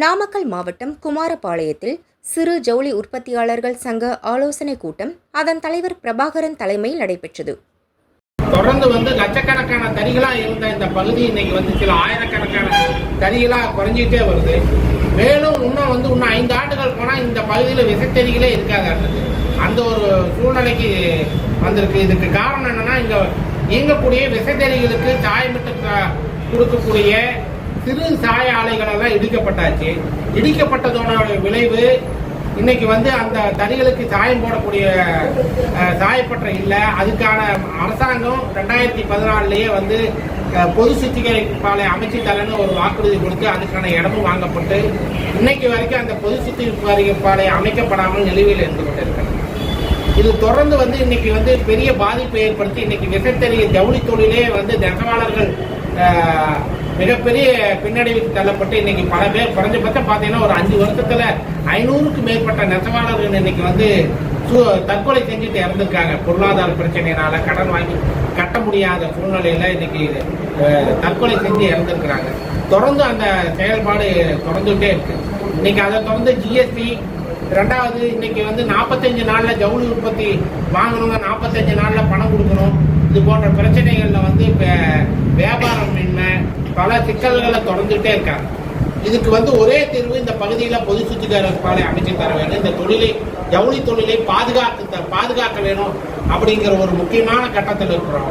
நாமக்கல் மாவட்டம் குமாரபாளையத்தில் சிறு ஜவுளி உற்பத்தியாளர்கள் சங்க ஆலோசனைக் கூட்டம் அதன் தலைவர் பிரபாகரன் தலைமையில் நடைபெற்றது. தொடர்ந்து வந்து லட்சக்கணக்கான தறிகளாக இருந்த இந்த பகுதி இன்னைக்கு வந்து சில ஆயிரக்கணக்கான தறிகளாக குறைஞ்சிட்டே வருது. மேலும் இன்னும் வந்து இன்னும் ஐந்து ஆண்டுகள் போனால் இந்த பகுதியில் விசைத்தறிகளே இருக்காது அந்த ஒரு சூழ்நிலைக்கு வந்திருக்கு. இதுக்கு காரணம் என்னன்னா இங்கே இயங்கக்கூடிய விசைத்தறிகளுக்கு தாய்மிட்டு கொடுக்கக்கூடிய சிறு சாய ஆலைகளெல்லாம் இடிக்கப்பட்டாச்சு. இடிக்கப்பட்டதோட விளைவு இன்னைக்கு வந்து அந்த தறிகளுக்கு சாயம் போடக்கூடிய சாயப்பற்ற சாயப்பட்டறை இல்லை. அதுக்கான அரசாங்கம் ரெண்டாயிரத்தி பதினாலுலேயே வந்து பொது சுத்திகரிப்பாலை அமைச்சு தரேன்னு ஒரு வாக்குறுதி கொடுத்து அதுக்கான இடமும் வாங்கப்பட்டு இன்னைக்கு வரைக்கும் அந்த பொது சுத்திகரிப்பாலை அமைக்கப்படாமல் நிலுவையில் இருந்து கொண்டிருக்கிறது. இது தொடர்ந்து வந்து இன்னைக்கு வந்து பெரிய பாதிப்பை ஏற்படுத்தி இன்னைக்கு விசைத்தறி ஜவுளி தொழிலே வந்து நெசவாளர்கள் மிகப்பெரிய பின்னடைவுக்கு தள்ளப்பட்டு இன்னைக்கு பல பேர் குறைஞ்சபட்சம் பார்த்தீங்கன்னா ஒரு அஞ்சு வருஷத்துல ஐநூறுக்கு மேற்பட்ட நெசவாளர்கள் இன்னைக்கு வந்து தற்கொலை செஞ்சுட்டு இறந்துருக்காங்க. பொருளாதார பிரச்சனையினால கடன் வாங்கி கட்ட முடியாத சூழ்நிலையில இன்னைக்கு தற்கொலை செஞ்சு இறந்துருக்கிறாங்க. தொடர்ந்து அந்த செயல்பாடு தொடர்ந்துட்டே இருக்கு. இன்னைக்கு அதை தொடர்ந்து ஜிஎஸ்டி ரெண்டாவது இன்னைக்கு வந்து நாற்பத்தஞ்சு நாள்ல ஜவுளி உற்பத்தி வாங்கணுங்க நாற்பத்தஞ்சு நாள்ல பணம் கொடுக்கணும். இது போன்ற பிரச்சனைகள்ல வந்து இப்ப வியாபாரம் இன்மை பல சிக்கல்களை தொடர்ந்துட்டே இருக்காங்க. இதுக்கு வந்து ஒரே தீர்வு இந்த பகுதியில பொது சுத்திகரிப்பாலை அமைச்சு தர வேண்டும். இந்த தொழிலை ஜவுளி தொழிலை பாதுகாத்து பாதுகாக்க வேணும் அப்படிங்கிற ஒரு முக்கியமான கட்டத்தில் இருக்கிறோம்.